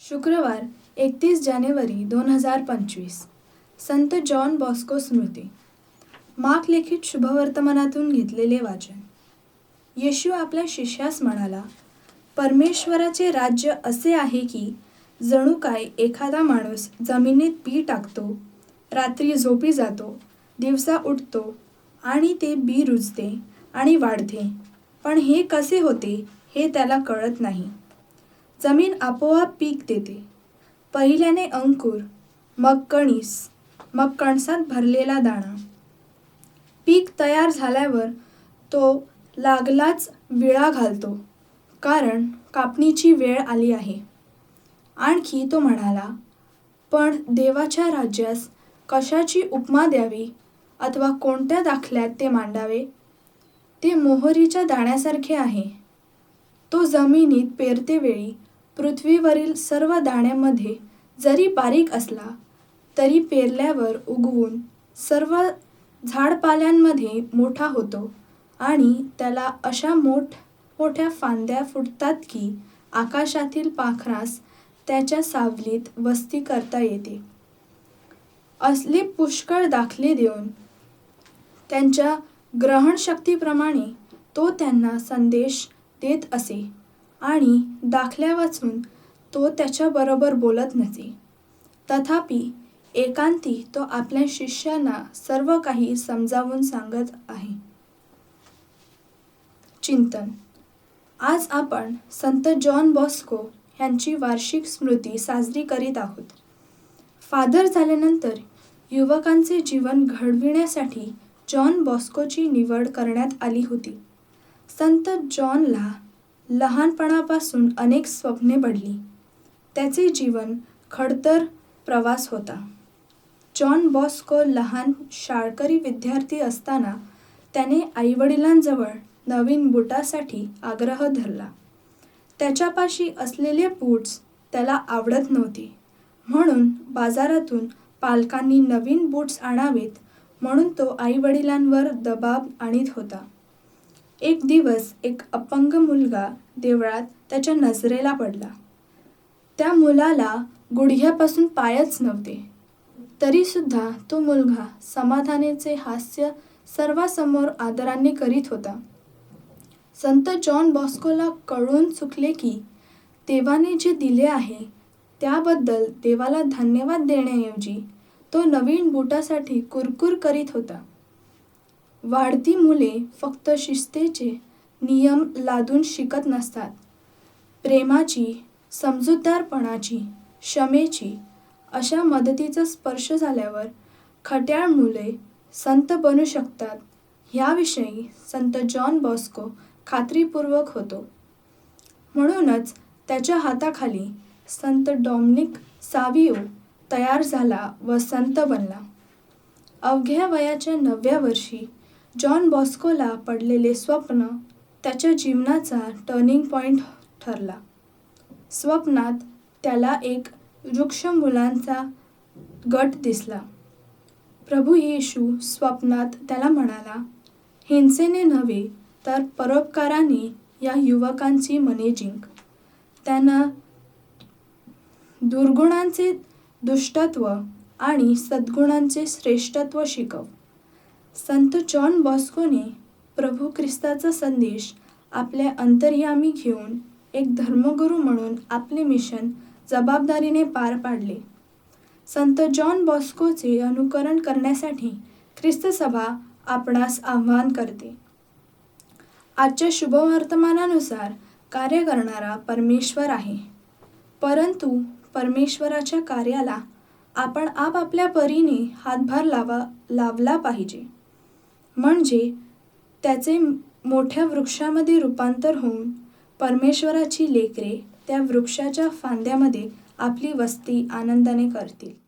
शुक्रवार एकतीस जानेवारी दोन हजार पंचवीस. संत जॉन बॉस्को स्मृती. मार्क लिखित शुभवर्तमानातून घेतलेले वाचन. येशू आपल्या शिष्यास म्हणाला परमेश्वराचे राज्य असे आहे की जणू काय एखादा माणूस जमिनीत बी टाकतो रात्री झोपी जातो दिवसा उठतो आणि ते बी रुजते आणि वाढते. पण हे कसे होते हे त्याला कळत नाही. जमीन आपोआप पीक देते. पहिल्याने अंकुर मग कणीस मग कणसात भरलेला दाणा. पीक तयार झाल्यावर तो लागलाच विळा घालतो कारण कापणीची वेळ आली आहे. आणखी तो म्हणाला पण देवाच्या राज्यास कशाची उपमा द्यावी अथवा कोणत्या दाखल्यात ते मांडावे? ते मोहरीच्या दाण्यासारखे आहे. तो जमिनीत पेरतेवेळी पृथ्वीवरील सर्व दाण्यामध्ये जरी बारीक असला तरी पेरल्यावर उगवून सर्व झाडपाल्यांमध्ये मोठा होतो आणि त्याला अशा मोठ मोठ्या फांद्या फुटतात की आकाशातील पाखरास त्याच्या सावलीत वस्ती करता येते. असले पुष्कळ दाखले देऊन त्यांच्या ग्रहणशक्तीप्रमाणे तो त्यांना संदेश देत असे. आणि दाखल्या वाचून तो त्याच्याबरोबर बोलत नसे. तथापि एकांती तो आपल्या शिष्यांना सर्व काही समजावून सांगत आहे. चिंतन. आज आपण संत जॉन बॉस्को यांची वार्षिक स्मृती साजरी करीत आहोत. फादर झाल्यानंतर युवकांचे जीवन घडविण्यासाठी जॉन बॉस्कोची निवड करण्यात आली होती. संत जॉनला लहानपणापासून अनेक स्वप्ने पडली. त्याचे जीवन खडतर प्रवास होता. जॉन बॉस्को लहान शाळकरी विद्यार्थी असताना त्याने आईवडिलांजवळ नवीन बुटासाठी आग्रह धरला. त्याच्यापाशी असलेले बूट्स त्याला आवडत नव्हते. म्हणून बाजारातून पालकांनी नवीन बूट्स आणावेत म्हणून तो आईवडिलांवर दबाब आणीत होता. एक दिवस एक अपंग मुलगा देवळात त्याच्या नजरेला पडला. त्या मुलाला गुडघ्यापासून पायच नव्हते. तरीसुद्धा तो मुलगा समाधानेचे हास्य सर्वांसमोर आदराने करीत होता. संत जॉन बॉस्कोला कळून चुकले की देवाने जे दिले आहे त्याबद्दल देवाला धन्यवाद देण्याऐवजी तो नवीन बुटासाठी कुरकुर करीत होता. वाढती मुले फक्त शिस्तेचे नियम लादून शिकत नसतात. प्रेमाची समजूतदारपणाची क्षमेची अशा मदतीचा स्पर्श झाल्यावर खट्याळ मुले संत बनू शकतात. ह्याविषयी संत जॉन बॉस्को खात्रीपूर्वक होतो. म्हणूनच त्याच्या हाताखाली संत डॉमनिक सावियो तयार झाला व संत बनला. अवघ्या वयाच्या नवव्या वर्षी जॉन बॉस्कोला पडलेले स्वप्न त्याच्या जीवनाचा टर्निंग पॉईंट ठरला. स्वप्नात त्याला एक वृक्ष मुलांचा गट दिसला. प्रभू येशू स्वप्नात त्याला म्हणाला हिंसेने नव्हे तर परोपकाराने या युवकांची मने जिंक. त्यांना दुर्गुणांचे दुष्टत्व आणि सद्गुणांचे श्रेष्ठत्व शिकव. संत जॉन बॉस्कोने प्रभू ख्रिस्ताचा संदेश आपल्या अंतर्यामी घेऊन एक धर्मगुरू म्हणून आपले मिशन जबाबदारीने पार पाडले. संत जॉन बॉस्कोचे अनुकरण करण्यासाठी ख्रिस्तसभा आपणास आव्हान करते. आजच्या शुभवर्तमानानुसार कार्य करणारा परमेश्वर आहे. परंतु परमेश्वराच्या कार्याला आपण आपापल्या परीने हातभार लावा लावला पाहिजे. म्हणजे त्याचे मोठ्या वृक्षामध्ये रूपांतर होऊन परमेश्वराची लेकरे त्या वृक्षाच्या फांद्यामध्ये आपली वस्ती आनंदाने करतील.